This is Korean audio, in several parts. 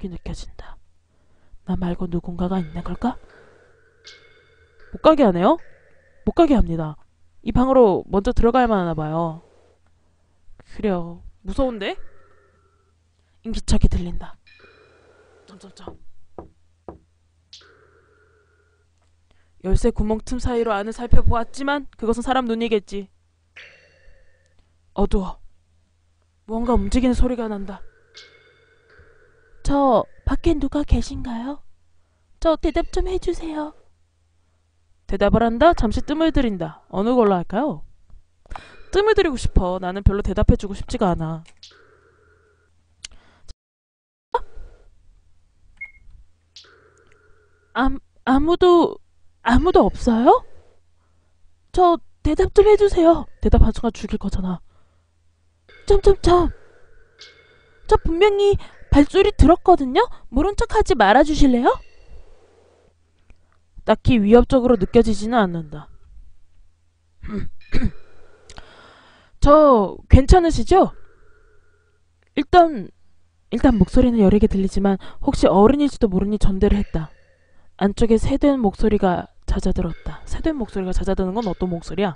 충격이 느껴진다. 나 말고 누군가가 있는 걸까? 못 가게 하네요? 못 가게 합니다. 이 방으로 먼저 들어갈 만하나 봐요. 그래요. 무서운데? 인기척이 들린다. 점점점. 열쇠 구멍 틈 사이로 안을 살펴보았지만 그것은 사람 눈이겠지. 어두워. 무언가 움직이는 소리가 난다. 저 밖에 누가 계신가요? 저 대답 좀 해주세요. 대답을 한다. 잠시 뜸을 들인다. 어느 걸로 할까요? 뜸을 들이고 싶어. 나는 별로 대답해주고 싶지가 않아. 아, 아무도 아무도 없어요? 저 대답 좀 해주세요. 대답한 순간 죽일 거잖아. 점점점. 저 분명히 발소리 들었거든요. 모른 척 하지 말아주실래요? 딱히 위협적으로 느껴지지는 않는다. 저 괜찮으시죠? 일단 일단 목소리는 여리게 들리지만 혹시 어른일지도 모르니 전대를 했다. 안쪽에 새된 목소리가 잦아들었다. 새된 목소리가 잦아드는 건 어떤 목소리야?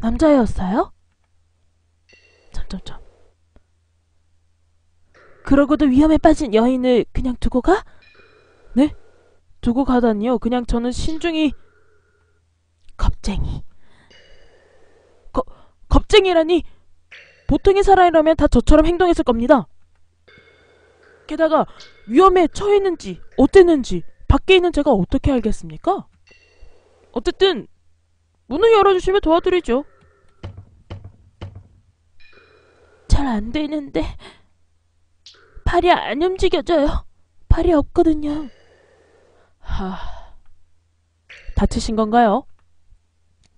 남자였어요? 점점점. 그러고도 위험에 빠진 여인을 그냥 두고 가? 네? 두고 가다니요. 그냥 저는 신중히 겁쟁이. 거, 겁쟁이라니 보통의 사람이라면 다 저처럼 행동했을 겁니다. 게다가 위험에 처했는지 어땠는지 밖에 있는 제가 어떻게 알겠습니까? 어쨌든 문을 열어주시면 도와드리죠. 잘 안 되는데 팔이 안 움직여져요. 팔이 없거든요. 하... 다치신 건가요?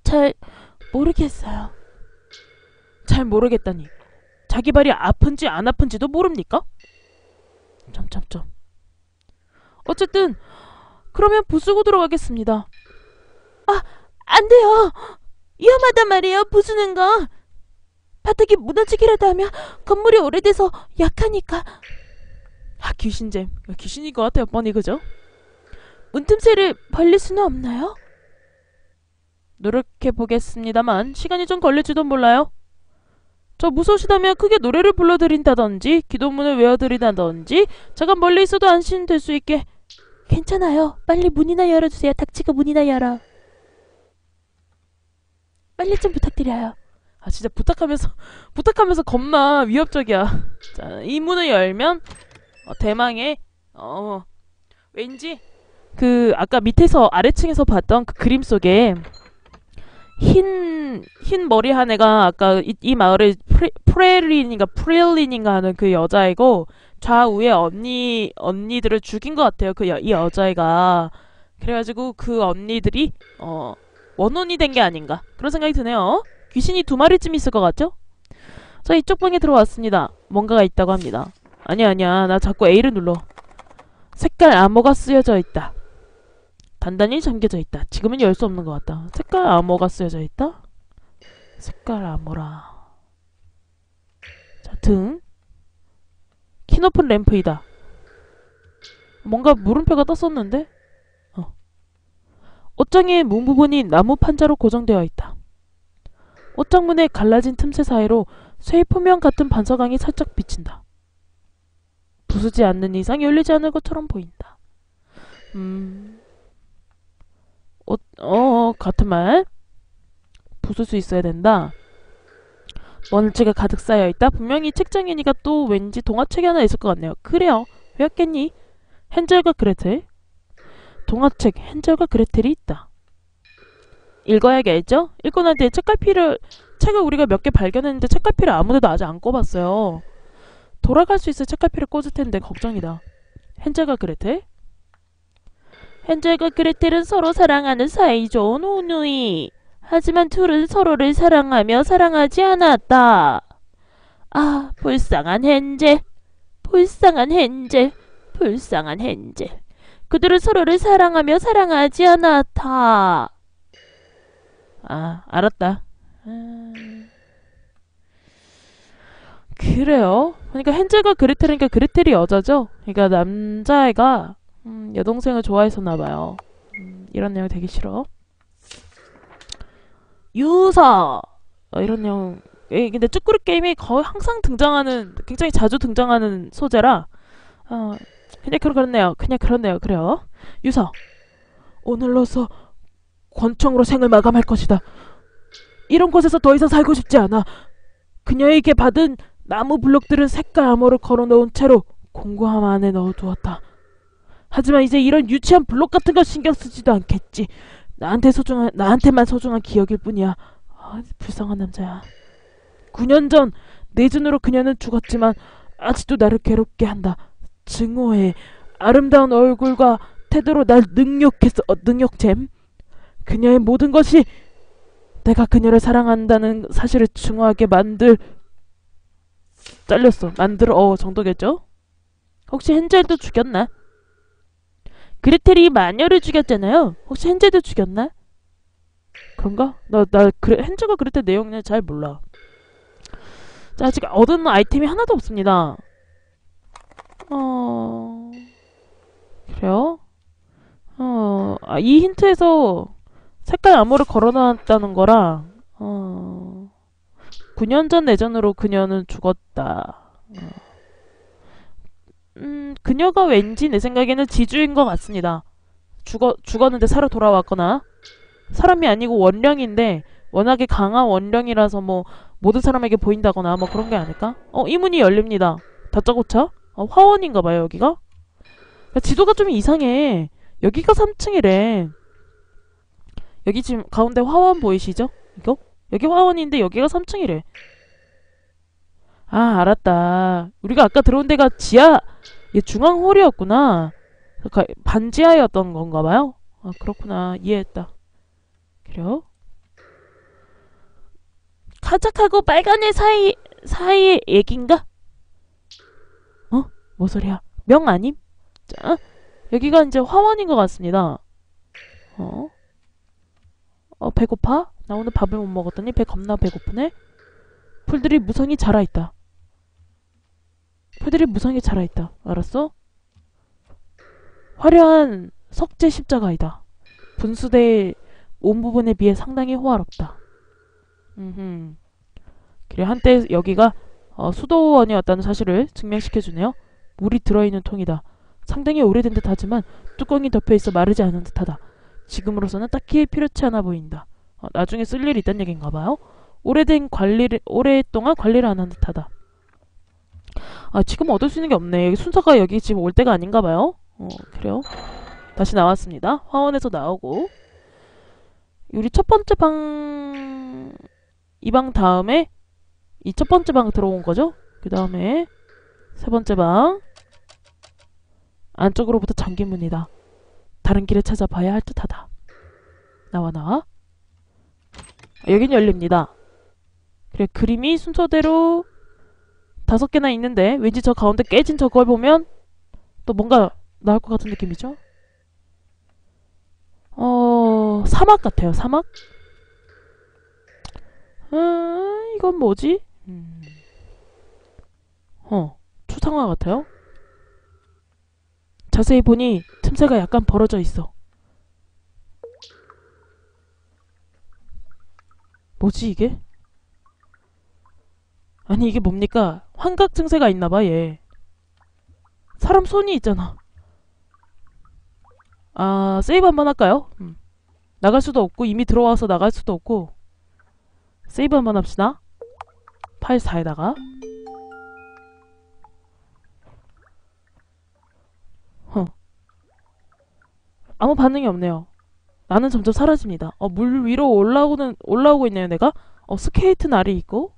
잘 모르겠어요. 잘 모르겠다니. 자기 발이 아픈지 안 아픈지도 모릅니까? 점점점. 어쨌든 그러면 부수고 들어가겠습니다. 아, 안 돼요. 위험하단 말이에요. 부수는 거. 바닥이 무너지기라도 하면 건물이 오래돼서 약하니까. 아, 귀신잼. 귀신일 것 같아요, 뻔히 그죠? 문틈새를 벌릴 수는 없나요? 노력해 보겠습니다만 시간이 좀 걸릴지도 몰라요. 저 무서우시다면 크게 노래를 불러드린다든지 기도문을 외워드린다든지 잠깐 멀리 있어도 안심될 수 있게 괜찮아요. 빨리 문이나 열어주세요. 닥치고 문이나 열어. 빨리 좀 부탁드려요. 아 진짜 부탁하면서 부탁하면서 겁나 위협적이야. 자, 이 문을 열면 어, 대망의 어 왠지 그 아까 밑에서 아래층에서 봤던 그 그림 속에 흰, 흰 머리 한 애가 아까 이, 이 마을의 프레, 프렐린인가 프렐린인가 하는 그 여자이고 좌우에 언니, 언니들을 죽인 것 같아요. 그 여, 이 여자애가. 그래가지고 그 언니들이, 어, 원혼이 된 게 아닌가. 그런 생각이 드네요. 귀신이 두 마리쯤 있을 것 같죠? 자, 이쪽 방에 들어왔습니다. 뭔가가 있다고 합니다. 아니야, 아니야. 나 자꾸 A를 눌러. 색깔 암호가 쓰여져 있다. 단단히 잠겨져 있다. 지금은 열 수 없는 것 같다. 색깔 암호가 쓰여져 있다? 색깔 암호라. 자, 등. 키 높은 램프이다. 뭔가 물음표가 떴었는데? 어. 옷장의 문 부분이 나무 판자로 고정되어 있다. 옷장문의 갈라진 틈새 사이로 쇠 표면 같은 반사광이 살짝 비친다. 부수지 않는 이상 열리지 않을 것처럼 보인다. 음... 어, 어, 같은 말. 부술 수 있어야 된다. 먼지가 가득 쌓여 있다. 분명히 책장이니까 또 왠지 동화책이 하나 있을 것 같네요. 그래요. 왜였겠니? 헨젤과 그레텔. 동화책 헨젤과 그레텔이 있다. 읽어야겠죠? 읽고 난 뒤에 책갈피를 책을 우리가 몇 개 발견했는데 책갈피를 아무데도 아직 안 꼽았어요. 돌아갈 수 있을 책갈피를 꽂을 텐데 걱정이다. 헨젤과 그레텔? 헨젤과 그레텔은 서로 사랑하는 사이좋은 오누이. 하지만 둘은 서로를 사랑하며 사랑하지 않았다. 아, 불쌍한 헨젤. 불쌍한 헨젤. 불쌍한 헨젤. 그들은 서로를 사랑하며 사랑하지 않았다. 아, 알았다. 아... 그래요. 그러니까 헨젤과 그레텔이니까 그레텔이 여자죠. 그러니까 남자애가 음, 여동생을 좋아했었나 봐요. 음, 이런 내용 되게 싫어. 유서 어, 이런 내용. 에, 근데 쭈꾸리 게임이 거의 항상 등장하는 굉장히 자주 등장하는 소재라 어, 그냥 그렇- 그렇네요. 그냥 그렇네요. 그래요. 유서 오늘로서 권총으로 생을 마감할 것이다. 이런 곳에서 더 이상 살고 싶지 않아. 그녀에게 받은 나무 블록들은 색깔 암호를 걸어놓은 채로 공구함 안에 넣어두었다. 하지만 이제 이런 유치한 블록 같은 거 신경 쓰지도 않겠지. 나한테 소중한 나한테만 소중한 기억일 뿐이야. 아, 불쌍한 남자야. 9년 전 내 눈으로 그녀는 죽었지만 아직도 나를 괴롭게 한다. 증오해. 아름다운 얼굴과 태도로 날 능욕했어. 어, 능욕잼. 그녀의 모든 것이 내가 그녀를 사랑한다는 사실을 증오하게 만들 잘렸어. 만들어 어 정도겠죠? 혹시 헨젤도 죽였나? 그레텔이 마녀를 죽였잖아요. 혹시 헨젤도 죽였나? 그런가? 나 나 그래 헨젤과 그레텔 내용은 잘 몰라. 자 아직 얻은 아이템이 하나도 없습니다. 어 그래요? 어, 아, 이 힌트에서 색깔 암호를 걸어놨다는 거라, 어, 9년 전 내전으로 그녀는 죽었다. 어. 음, 그녀가 왠지 내 생각에는 지주인 것 같습니다. 죽어, 죽었는데 살아 돌아왔거나, 사람이 아니고 원령인데, 워낙에 강한 원령이라서 뭐, 모든 사람에게 보인다거나, 뭐 그런 게 아닐까? 어, 이 문이 열립니다. 다짜고짜? 어, 화원인가 봐요, 여기가? 야, 지도가 좀 이상해. 여기가 3층이래. 여기 지금 가운데 화원 보이시죠? 이거? 여기 화원인데 여기가 3층이래. 아, 알았다. 우리가 아까 들어온 데가 지하, 이게 중앙홀이었구나. 가- 반지하였던 건가 봐요. 아, 그렇구나. 이해했다. 그래요? 카작하고 빨간애 사이, 사이의 얘긴가? 어? 뭐 소리야? 명 아님? 자, 여기가 이제 화원인 것 같습니다. 어? 어, 배고파? 나 오늘 밥을 못 먹었더니 배 겁나 배고프네? 풀들이 무성히 자라있다. 풀들이 무성히 자라있다. 알았어? 화려한 석재 십자가이다. 분수대의 온 부분에 비해 상당히 호화롭다. 음흠. 그래, 한때 여기가 어, 수도원이었다는 사실을 증명시켜주네요. 물이 들어있는 통이다. 상당히 오래된 듯 하지만 뚜껑이 덮여있어 마르지 않은 듯하다. 지금으로서는 딱히 필요치 않아 보인다. 어, 나중에 쓸 일이 있단 얘기인가 봐요. 오래된 관리를 오랫동안 관리를 안 한 듯하다. 아 지금 얻을 수 있는 게 없네. 여기 순서가 여기 지금 올 때가 아닌가 봐요. 어 그래요. 다시 나왔습니다. 화원에서 나오고 우리 첫 번째 방 이 방 다음에 이 첫 번째 방 들어온 거죠. 그 다음에 세 번째 방 안쪽으로부터 잠긴 문이다. 다른 길을 찾아봐야 할 듯하다. 나와 나와. 아, 여긴 열립니다. 그래 그림이 순서대로 다섯 개나 있는데 왠지 저 가운데 깨진 저걸 보면 또 뭔가 나올 것 같은 느낌이죠? 어 사막 같아요 사막? 음 이건 뭐지? 음. 어 초상화 같아요? 자세히 보니 틈새가 약간 벌어져 있어. 뭐지 이게? 아니 이게 뭡니까? 환각 증세가 있나봐 얘. 사람 손이 있잖아. 아 세이브 한번 할까요? 음. 나갈 수도 없고 이미 들어와서 나갈 수도 없고 세이브 한번 합시다. 파일 4에다가 아무 반응이 없네요. 나는 점점 사라집니다. 어, 물 위로 올라오는 올라오고 있네요, 내가. 어, 스케이트 날이 있고.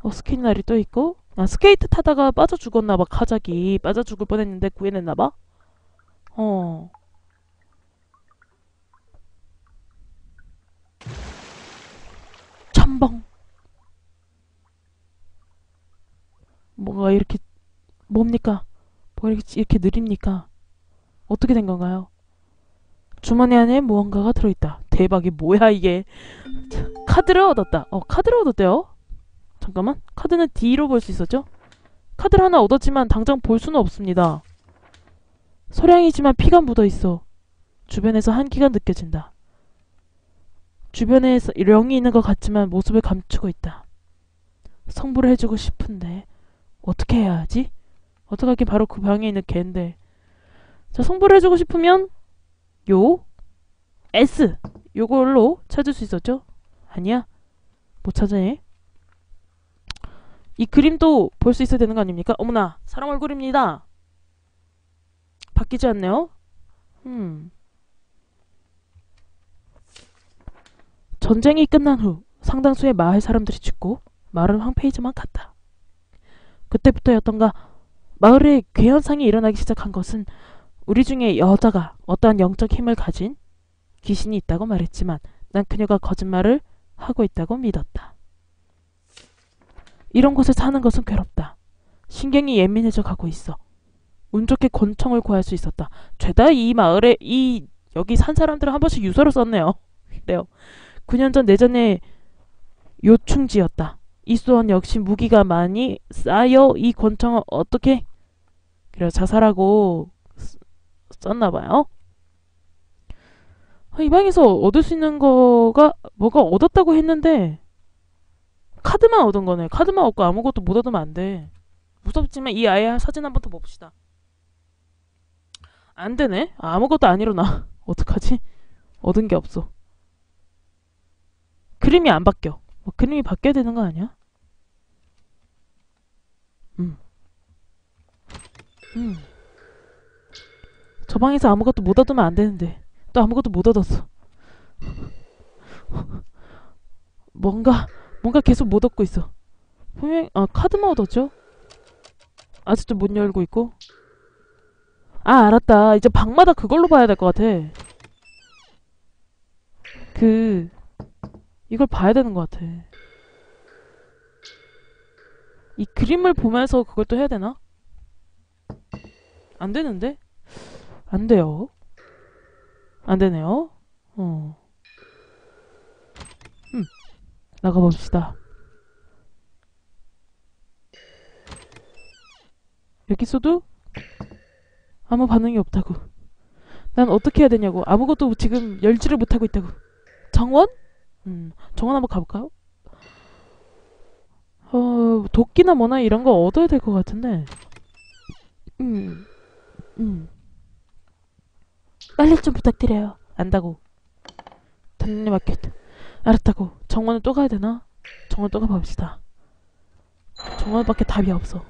어, 스케이트 날이 또 있고. 아, 스케이트 타다가 빠져 죽었나 봐. 카작이 빠져 죽을 뻔했는데 구해냈나 봐. 어. 첨벙. 뭐가 이렇게 뭡니까? 뭐 이렇게 이렇게 느립니까? 어떻게 된 건가요? 주머니 안에 무언가가 들어있다. 대박이 뭐야 이게? 카드를 얻었다. 어 카드를 얻었대요. 잠깐만. 카드는 D로 볼 수 있었죠? 카드를 하나 얻었지만 당장 볼 수는 없습니다. 소량이지만 피가 묻어 있어. 주변에서 한기가 느껴진다. 주변에 령이 있는 것 같지만 모습을 감추고 있다. 성불을 해주고 싶은데 어떻게 해야 하지? 어떡하긴 바로 그 방에 있는 걔인데. 자, 성불을 해주고 싶으면 요 S 요걸로 찾을 수 있었죠? 아니야. 못 찾아내. 이 그림도 볼 수 있어야 되는 거 아닙니까? 어머나, 사람 얼굴입니다. 바뀌지 않네요. 음. 전쟁이 끝난 후 상당수의 마을 사람들이 죽고 마을은 황폐해지만 갔다. 그때부터였던가 마을에 괴현상이 일어나기 시작한 것은 우리 중에 여자가 어떠한 영적 힘을 가진 귀신이 있다고 말했지만 난 그녀가 거짓말을 하고 있다고 믿었다. 이런 곳에 사는 것은 괴롭다. 신경이 예민해져 가고 있어. 운 좋게 권총을 구할 수 있었다. 죄다 이 마을에 이 여기 산 사람들은 한 번씩 유서를 썼네요. 그래요. 9년 전 내전에 요충지였다. 이수원 역시 무기가 많이 쌓여 이 권총을 어떻게 그래 자살하고 썼나 봐요. 아, 이 방에서 얻을 수 있는 거가 뭐가 얻었다고 했는데 카드만 얻은 거네. 카드만 얻고 아무것도 못 얻으면 안 돼. 무섭지만 이 아이의 사진 한 번 더 봅시다. 안 되네. 아무것도 안 일어나. 어떡하지? 얻은 게 없어. 그림이 안 바뀌어. 뭐 그림이 바뀌어야 되는 거 아니야? 음. 음. 저 방에서 아무것도 못 얻으면 안 되는데. 또 아무것도 못 얻었어. 뭔가 뭔가 계속 못 얻고 있어. 분명 아 카드만 얻었죠? 아직도 못 열고 있고. 아 알았다. 이제 방마다 그걸로 봐야 될 것 같아. 그 이걸 봐야 되는 것 같아. 이 그림을 보면서 그걸 또 해야 되나? 안 되는데? 안 돼요. 안 되네요. 어. 음. 나가봅시다. 여기서도 아무 반응이 없다고. 난 어떻게 해야 되냐고. 아무것도 지금 열지를 못하고 있다고. 정원? 음, 정원 한번 가볼까요? 어, 도끼나 뭐나 이런 거 얻어야 될 것 같은데. 음, 음. 빨리 좀 부탁드려요. 안다고. 단님 마켓. 알았다고. 정원을 또 가야 되나? 정원 또 가봅시다. 정원밖에 답이 없어.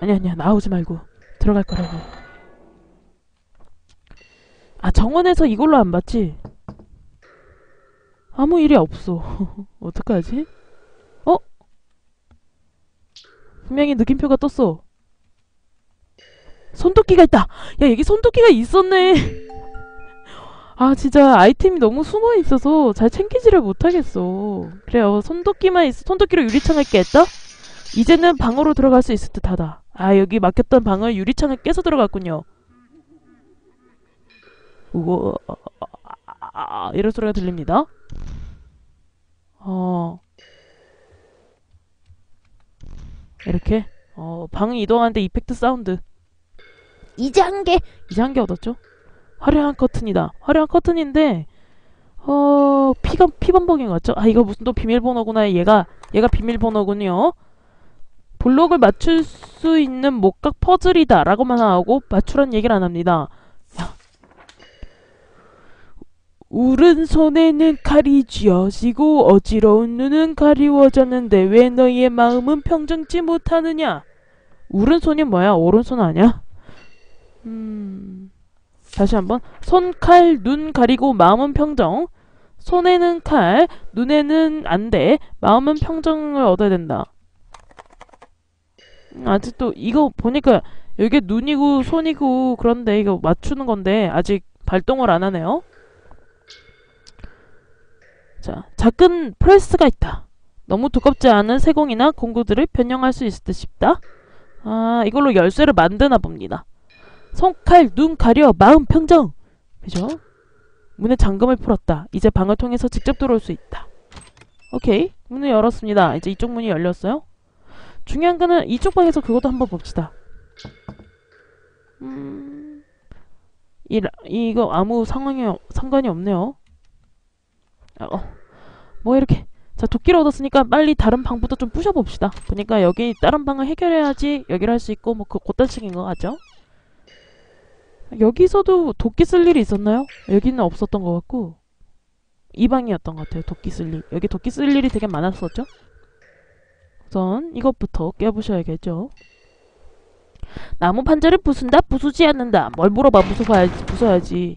아니 아니야 나오지 말고 들어갈 거라고. 아 정원에서 이걸로 안 봤지? 아무 일이 없어. 어떡하지? 어? 분명히 느낌표가 떴어. 손도끼가 있다. 야 여기 손도끼가 있었네. 아 진짜 아이템이 너무 숨어 있어서 잘 챙기지를 못하겠어. 그래요. 손도끼만 있어. 손도끼로 유리창을 깼다. 이제는 방으로 들어갈 수 있을 듯하다. 아 여기 막혔던 방을 유리창을 깨서 들어갔군요. 우와 이런 소리가 들립니다. 어 이렇게 어 방 이동하는데 이펙트 사운드. 한개 얻었죠? 화려한 커튼이다. 화려한 커튼인데, 어, 피가, 피범벅인 것 같죠? 아, 이거 무슨 또 비밀번호구나. 얘가, 얘가 비밀번호군요. 블록을 맞출 수 있는 목각 퍼즐이다. 라고만 하고, 맞추란 얘기를 안 합니다. 야. 오른손에는 칼이 쥐어지고, 어지러운 눈은 가리워졌는데, 왜 너희의 마음은 평정치 못하느냐? 오른손이 뭐야? 오른손 아니야? 음. 다시 한번. 손, 칼, 눈 가리고 마음은 평정. 손에는 칼, 눈에는 안 돼. 마음은 평정을 얻어야 된다. 음, 아직도 이거 보니까 여기 눈이고 손이고 그런데 이거 맞추는 건데 아직 발동을 안 하네요. 자, 작은 프레스가 있다. 너무 두껍지 않은 세공이나 공구들을 변형할 수 있을 듯 싶다. 아, 이걸로 열쇠를 만드나 봅니다. 손칼, 눈 가려, 마음 평정. 그죠? 문에 잠금을 풀었다. 이제 방을 통해서 직접 들어올 수 있다. 오케이. 문을 열었습니다. 이제 이쪽 문이 열렸어요. 중요한 거는 이쪽 방에서 그것도 한번 봅시다. 음, 이, 라- 이거 아무 상황이, 없- 상관이 없네요. 아, 어, 뭐 이렇게. 자, 도끼를 얻었으니까 빨리 다른 방부터 좀 부셔봅시다. 보니까 여기 다른 방을 해결해야지 여기를 할 수 있고, 뭐, 그, 그딴 식인 것 같죠? 여기서도 도끼 쓸 일이 있었나요? 여기는 없었던 것 같고, 이 방이었던 것 같아요. 도끼 쓸 일. 여기 도끼 쓸 일이 되게 많았었죠? 우선 이것부터 깨부셔야겠죠. 나무 판자를 부순다 부수지 않는다. 뭘 물어봐 부숴야지 부숴야지.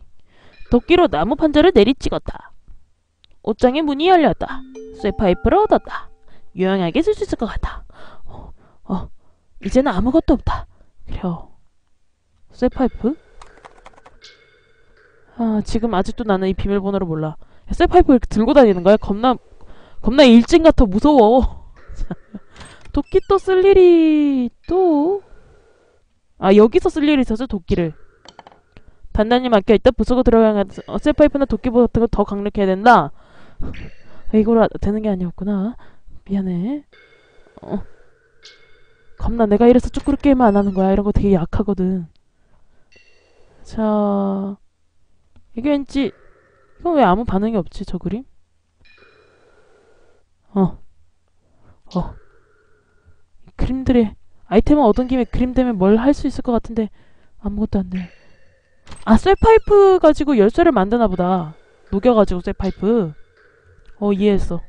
도끼로 나무 판자를 내리찍었다. 옷장의 문이 열렸다. 쇠파이프를 얻었다. 유용하게 쓸 수 있을 것 같다. 어, 어, 이제는 아무것도 없다. 그래요. 쇠파이프? 아, 지금 아직도 나는 이 비밀번호를 몰라. 쇠파이프 이렇게 들고 다니는 거야? 겁나, 겁나 일진 같아. 무서워. 도끼 또 쓸 일이 또 아 여기서 쓸 일이 있어서 도끼를 단단히 막혀있다 부수고 들어가는 어, 쇠파이프나 도끼보다 같은 걸 더 강력해야 된다 아, 이거로 하- 되는 게 아니었구나 미안해 어. 겁나 내가 이래서 쭈꾸루 게임을 안 하는 거야 이런 거 되게 약하거든 자 이게 왠지 이건 왜 아무 반응이 없지 저 그림 어 어. 그림들이 아이템을 얻은 김에 그림 때문에 뭘 할 수 있을 것 같은데 아무것도 안 돼. 아 쇠파이프 가지고 열쇠를 만드나 보다. 녹여가지고 쇠파이프. 어 이해했어.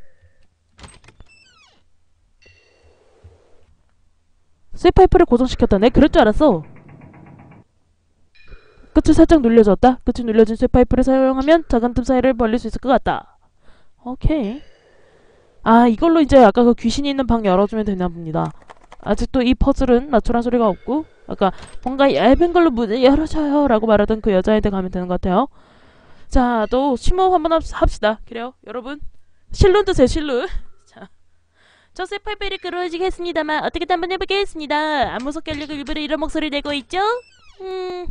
쇠파이프를 고정시켰다. 내 그럴 줄 알았어. 끝을 살짝 눌려줬다. 끝이 눌려진 쇠파이프를 사용하면 작은 틈 사이를 벌릴 수 있을 것 같다. 오케이. 아 이걸로 이제 아까 그 귀신이 있는 방 열어주면 되나 봅니다. 아직도 이 퍼즐은 맞추란 소리가 없고 아까 뭔가 얇은 걸로 문을 열어줘요 라고 말하던 그 여자한테 가면 되는 것 같아요 자 또 심호흡 한번 합- 합시다 그래요 여러분 실눈 드세요 실눈 자저 쇠팔배를 끌어지겠습니다만 어떻게든 한번 해보겠습니다 안 무섭게 하려고 일부러 이런 목소리 내고 있죠? 음